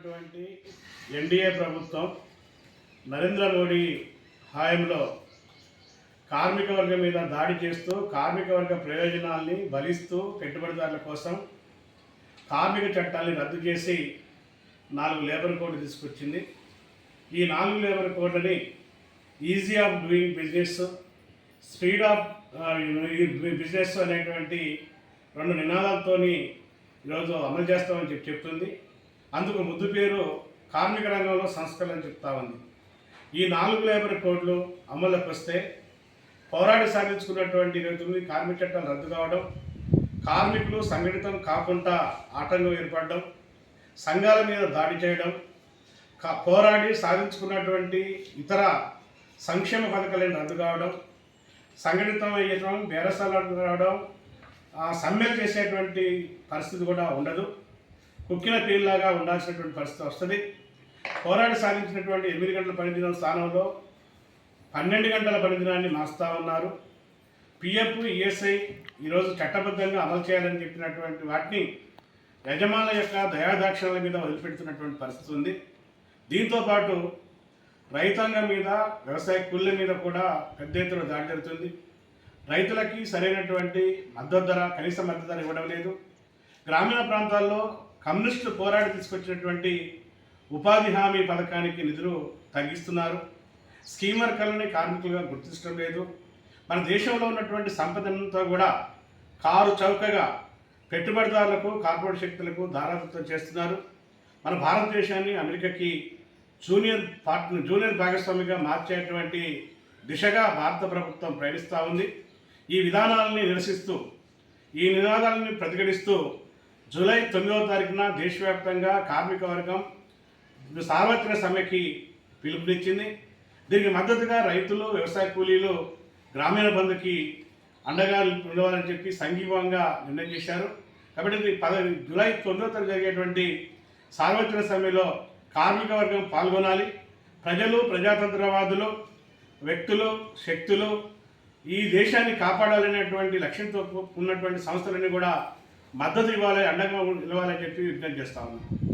ఉన్నటువంటి ఎన్డీఏ ప్రభుత్వం నరేంద్ర మోడీ హాయంలో కార్మిక వర్గం మీద దాడి చేస్తూ కార్మిక వర్గ ప్రయోజనాల్ని బలిస్తూ పెట్టుబడిదారుల కోసం కార్మిక చట్టాన్ని రద్దు చేసి నాలుగు లేబర్ కోడ్ తీసుకొచ్చింది. ఈ నాలుగు లేబర్ కోడ్ని ease of doing business speed of business అనేటువంటి రెండు నినాదాలతోని ఈరోజు అమలు చేస్తామని చెప్పి చెప్తుంది. అందుకు ముద్దు పేరు కార్మిక రంగంలో సంస్కరణ చెప్తా ఉంది. ఈ నాలుగు లేబర్ కోడ్లు అమల్లోకి వస్తే పోరాడి సాధించుకున్నటువంటి ఇరవై తొమ్మిది కార్మిక చట్టాలు రద్దు కావడం కార్మికులు సంఘటితం కాకుండా ఆటంకం ఏర్పడడం సంఘాల మీద దాడి చేయడం కా- పోరాడి సాధించుకున్నటువంటి ఇతర సంక్షేమ పథకాలను రద్దు కావడం సంఘటితం అయ్యడం బేరసాలు రావడం సమ్మెలు చేసేటువంటి పరిస్థితి కూడా ఉండదు. కుక్కిన పీల్లాగా ఉండాల్సినటువంటి పరిస్థితి వస్తుంది. పోరాట సాధించినటువంటి ఎనిమిది గంటల పనిదినం స్థానంలో పన్నెండు గంటల పనిదినాన్ని మాస్తా ఉన్నారు. పిఎఫ్ ఈఎస్ఐ ఈరోజు చట్టబద్ధంగా అమలు చేయాలని చెప్పినటువంటి వాటిని యజమానుల యొక్క దయాదాక్షణల మీద వదిలిపెడుతున్నటువంటి పరిస్థితి ఉంది. దీంతోపాటు రైతాంగం మీద వ్యవసాయ కూలీల మీద కూడా పెద్ద ఎత్తున దాడి జరుగుతుంది. రైతులకి సరైనటువంటి మద్దతు ధర కనీస మద్దతు ధర ఇవ్వడం లేదు. గ్రామీణ ప్రాంతాల్లో కమ్యూనిస్టులు పోరాడి తీసుకొచ్చినటువంటి ఉపాధి హామీ పథకానికి నిధులు తగ్గిస్తున్నారు. స్కీమర్ కళని కార్మికులుగా గుర్తించడం లేదు. మన దేశంలో ఉన్నటువంటి సంపదనంతా కూడా కారు చౌకగా పెట్టుబడిదారులకు కార్పొరేట్ శక్తులకు దారాదత్తం చేస్తున్నారు. మన భారతదేశాన్ని అమెరికాకి జూనియర్ పార్ట్నర్ జూనియర్ భాగస్వామిగా మార్చేటువంటి దిశగా భారత ప్రభుత్వం ప్రయాణిస్తూ ఉంది. ఈ విధానాలని నిరసిస్తూ ఈ నినాదాలని ప్రతిఘటిస్తూ జూలై తొమ్మిదవ తారీఖున దేశవ్యాప్తంగా కార్మిక వర్గం సార్వత్రిక సమ్మెకి పిలుపునిచ్చింది. దీనికి మద్దతుగా రైతులు వ్యవసాయ కూలీలు గ్రామీణ బంధుకి అండగా ఉండవాలని చెప్పి సంఘీభావంగా నిర్ణయం చేశారు. కాబట్టి ఇది పద జూలై తొమ్మిదవ తారీఖు జరిగేటువంటి సార్వత్రిక సమ్మెలో కార్మిక వర్గం పాల్గొనాలి. ప్రజలు ప్రజాతంత్రవాదులు వ్యక్తులు శక్తులు ఈ దేశాన్ని కాపాడాలనేటువంటి లక్ష్యంతో ఉన్నటువంటి సంస్థలన్నీ కూడా మద్దతు ఇవ్వాలి అండగా నిలవాలని చెప్పి విజ్ఞప్తి చేస్తా ఉన్నాం.